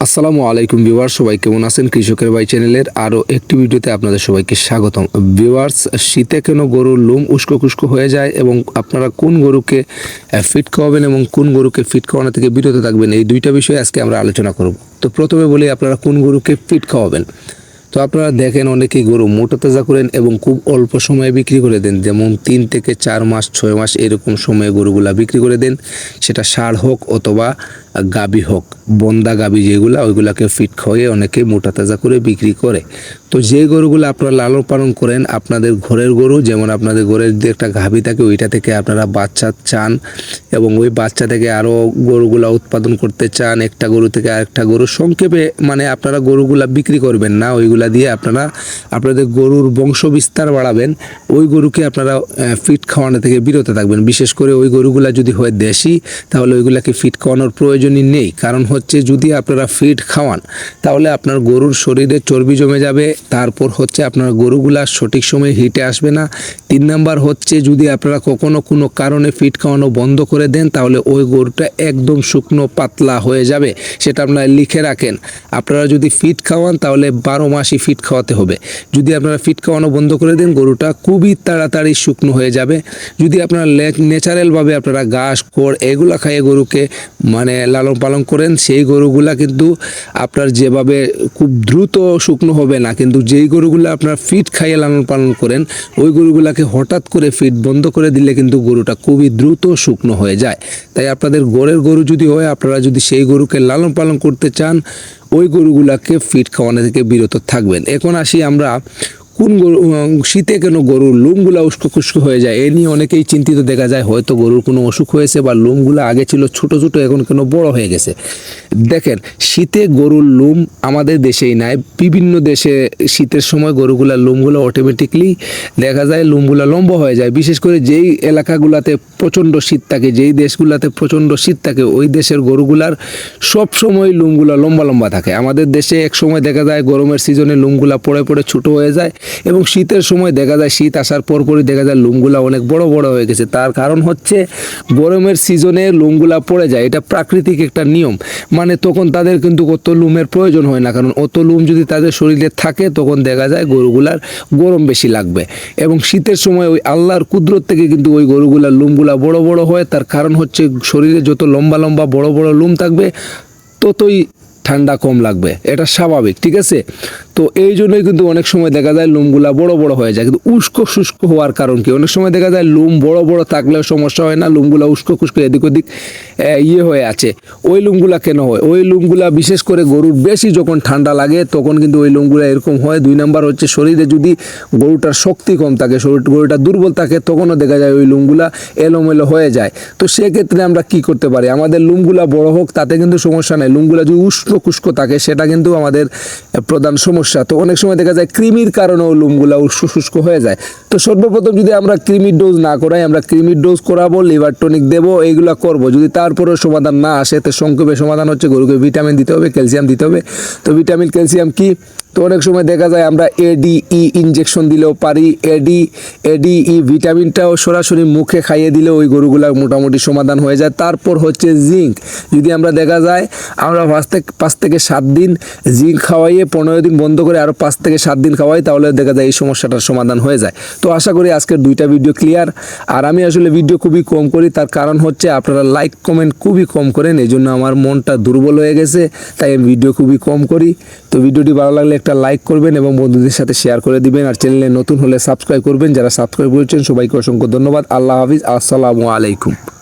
আসসালামু আলাইকুম ভিউয়ার্স, সবাই কেমন আছেন? কৃষকের ভাই চ্যানেলের আরও একটি ভিডিওতে আপনাদের সবাইকে স্বাগতম। ভিউয়ার্স, শীতে কেন গরুর লোম উস্কো খুস্কো হয়ে যায় এবং আপনারা কোন গরুকে ফিট খাওয়াবেন এবং কোন গরুকে ফিট খাওয়ানো থেকে বিরত থাকবেন? এই দুইটা বিষয়ে আজকে আমরা আলোচনা করব। তো প্রথমে বলি আপনারা কোন গরুকে ফিট খাওয়াবেন? তো আপনারা দেখেন অনেকেই গরু মোটা তাজা করেন এবং খুব অল্প সময়ে বিক্রি করে দেন। যেমন তিন থেকে চার মাস, ছয় মাস এরকম সময়ে গরুগুলা বিক্রি করে দেন। সেটা সার হোক অথবা গাবি হোক, বন্দা গাবি যেগুলা, ওইগুলাকে ফিট খাওয়িয়ে অনেকে মোটা তাজা করে বিক্রি করে। তো যে গরুগুলো আপনারা লালন পালন করেন, আপনাদের ঘরের গরু, যেমন আপনাদের ঘরের যে একটা গাভী থাকে, ওইটা থেকে আপনারা বাচ্চা চান এবং ওই বাচ্চা থেকে আরও গরুগুলা উৎপাদন করতে চান, একটা গরু থেকে আরেকটা গরু, সংক্ষেপে মানে আপনারা গরুগুলা বিক্রি করবেন না, ওইগুলা দিয়ে আপনারা আপনাদের গরুর বংশ বিস্তার বাড়াবেন, ওই গরুকে আপনারা ফিট খাওয়ানো থেকে বিরত থাকবেন। বিশেষ করে ওই গরুগুলা যদি হয় দেশি, তাহলে ওইগুলাকে ফিট খাওয়ানোর প্রয়োজনই নেই। কারণ হচ্ছে যদি আপনারা ফিট খাওয়ান, তাহলে আপনার গরুর শরীরে চর্বি জমে যাবে। তারপর হচ্ছে আপনার গরুগুলা সঠিক সময়ে হিটে আসবে না। তিন নাম্বার হচ্ছে যদি আপনারা কখনো কোনো কারণে ফিট খাওয়ানো বন্ধ করে দেন, তাহলে ওই গরুটা একদম শুকনো, পাতলা হয়ে যাবে। সেটা আপনারা লিখে রাখেন। আপনারা যদি ফিট খাওয়ান, তাহলে বারো মাসই ফিট খাওয়াতে হবে। যদি আপনারা ফিট খাওয়ানো বন্ধ করে দেন, গরুটা খুবই তাড়াতাড়ি শুকনো হয়ে যাবে। যদি আপনারা ন্যাচারালভাবে আপনারা ঘাস, খড় এগুলো খাইয়ে গরুকে মানে লালন পালন করেন, সেই গরুগুলা কিন্তু আপনার যেভাবে খুব দ্রুত শুকনো হবে না, কিন্তু যেই গরুগুলো আপনার ফিট খাইয়ে লালন পালন করেন, ওই গরুগুলাকে হঠাৎ করে ফিট বন্ধ করে দিলে কিন্তু গরুটা খুবই দ্রুত শুকনো হয়ে যায়। তাই আপনাদের গড়ের গরু যদি হয়, আপনারা যদি সেই গরুকে লালন পালন করতে চান, ওই গরুগুলাকে ফিট খাওয়ানো থেকে বিরত থাকবেন। এখন আসি আমরা কোন গরু শীতে কেন গরুর লোমগুলা উস্কো খুস্কো হয়ে যায়? এ নিয়ে অনেকেই চিন্তিত, দেখা যায় হয়তো গরুর কোনো অসুখ হয়েছে বা লোমগুলো আগে ছিল ছোট ছোট, এখন কেন বড় হয়ে গেছে। দেখেন, শীতে গরুর লোম আমাদের দেশেই নাই। বিভিন্ন দেশে শীতের সময় গরুগুলার লোমগুলো অটোমেটিকলি দেখা যায় লোমগুলো লম্বা হয়ে যায়। বিশেষ করে যেই এলাকাগুলাতে প্রচণ্ড শীত থাকে, যেই দেশগুলাতে প্রচণ্ড শীত থাকে, ওই দেশের গরুগুলার সব সময় লোমগুলো লম্বা লম্বা থাকে। আমাদের দেশে এক সময় দেখা যায় গরমের সিজনে লোমগুলা পড়ে পড়ে ছোট হয়ে যায়। এবং শীতের সময় দেখা যায় শীত আসার পরপরই দেখা যায় লোমগুলা অনেক বড় বড় হয়ে গেছে। তার কারণ হচ্ছে গরমের সিজনে লোমগুলা পড়ে যায়। এটা প্রাকৃতিক একটা নিয়ম। মানে তখন তাদের কিন্তু অত লুমের প্রয়োজন হয় না। কারণ অত লুম যদি তাদের শরীরে থাকে, তখন দেখা যায় গরুগুলার গরম বেশি লাগবে। এবং শীতের সময় ওই আল্লাহর কুদরত থেকে কিন্তু ওই গরুগুলার লুমগুলা বড় বড় হয়। তার কারণ হচ্ছে শরীরে যত লম্বা লম্বা বড় বড় লুম থাকবে, ততই ঠান্ডা কম লাগবে। এটা স্বাভাবিক, ঠিক আছে? তো এই জন্যই কিন্তু অনেক সময় দেখা যায় লোমগুলা বড় বড় হয়ে যায়। কিন্তু উস্কো শুষ্ক হওয়ার কারণ কি? অনেক সময় দেখা যায় লোম বড় বড় থাকলেও সমস্যা হয় না, লোমগুলা উস্কো খুস্কো এদিক ওদিক ইয়ে হয়ে আছে। ওই লোমগুলা কেন হয়? ওই লোমগুলা বিশেষ করে গরুর বেশি যখন ঠান্ডা লাগে, তখন কিন্তু ওই লোমগুলা এরকম হয়। দুই নাম্বার হচ্ছে শরীরে যদি গরুটার শক্তি কম থাকে, শরীর, গরুটা দুর্বল থাকে, তখনও দেখা যায় ওই লোমগুলা এলোমেলো হয়ে যায়। তো সেক্ষেত্রে আমরা কি করতে পারি? আমাদের লোমগুলা বড় হোক, তাতে কিন্তু সমস্যা নেই। লোমগুলা যদি উষ্ণ কুষ্ক থাকে, সেটা কিন্তু আমাদের প্রধান সমস্যা। তো অনেক সময় দেখা যায় কৃমির কারণেও লোমগুলা শুষ্ক হয়ে যায়। তো সর্বপ্রথম যদি আমরা কৃমির ডোজ না করাই, আমরা কৃমির ডোজ করাবো লিভার টনিক দেবো, এইগুলো করব। যদি তারপরেও সমাধান না আসে, তো সংক্ষেপে সমাধান হচ্ছে গরুকে ভিটামিন দিতে হবে ক্যালসিয়াম দিতে হবে। তো ভিটামিন ক্যালসিয়াম কি? তো অনেক সময় দেখা যায় আমরা এডিই ইনজেকশন দিলেও পারি এডি এডিই ভিটামিনটাও সরাসরি মুখে খাইয়ে দিলে ওই গরুগুলার মোটামুটি সমাধান হয়ে যায়। তারপর হচ্ছে জিঙ্ক যদি আমরা দেখা যায়, আমরা পাঁচ থেকে পাঁচ থেকে সাত দিন জিঙ্ক খাওয়াইয়ে পনেরো দিন বন্ধ করে আরও পাঁচ থেকে সাত দিন খাওয়াই, তাহলে দেখা যায় এই সমস্যাটার সমাধান হয়ে যায়। তো আশা করি আজকের দুইটা ভিডিও ক্লিয়ার আর আমি আসলে ভিডিও খুবই কম করি, তার কারণ হচ্ছে আপনারা লাইক কমেন্ট খুবই কম করেন এই জন্য আমার মনটা দুর্বল হয়ে গেছে, তাই আমি ভিডিও খুবই কম করি। তো ভিডিওটি ভালো লাগলে একটা লাইক করবেন এবং বন্ধুদের সাথে শেয়ার করে দিবেন। আর চ্যানেলে নতুন হলে সাবস্ক্রাইব করবেন। যারা সাবস্ক্রাইব করেছেন, সবাইকে অসংখ্য ধন্যবাদ। আল্লাহ হাফিজ। আসসালামু আলাইকুম।